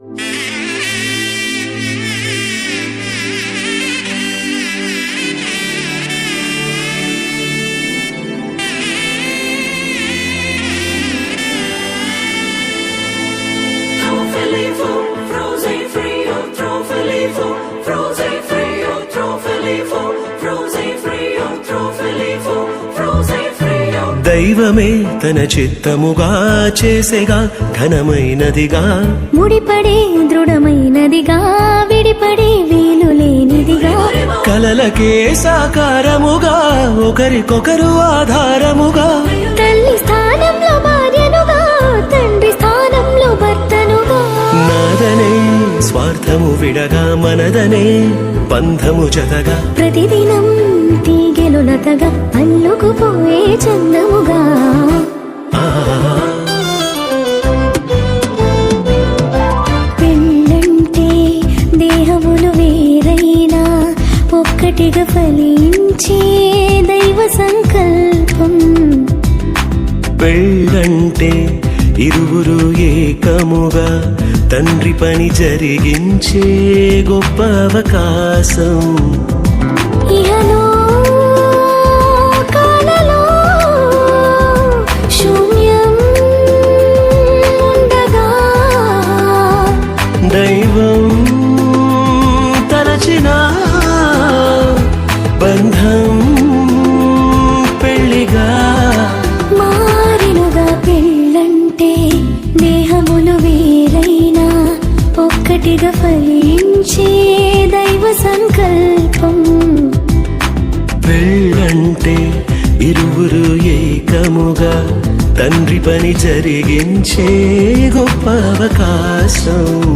Frozen free, oh, trophy leaf, frozen free, oh, trophy leaf. దైవమే తన చిత్తముగా చేసేగా ఘనమైనదిగా. ముడిపడే దృఢమైనదిగా విడిపడే వీలు లేనిదిగా. కలలకే సాకారముగా ఒకరికొకరు ఆధారముగా. తల్లి స్థానంలో భార్యనుగా తండ్రి స్థానంలో భర్తనుగా. నాదనే స్వార్థము విడగా మనదనే బంధము జతగా. ప్రతిదినం లతగా అల్లుకుపోయే చందముగా. పెళ్ళంటే దేహములు వేరైనా ఒక్కటిగా ఫలించే దైవ సంకల్పం. పెళ్ళంటే ఇరువురు ఏకముగా తండ్రి పని జరిగించే గొప్ప అవకాశం. దైవం తలచిన బంధం పెళ్ళిగా మారినుగా పెళ్ళంటే దేహములు వేరైనా ఒక్కటిగా ఫలించే దైవ సంకల్పం. పెళ్ళంటే ఇరువురు ఏకముగా తండ్రి పని జరిగించే గొప్ప అవకాశం.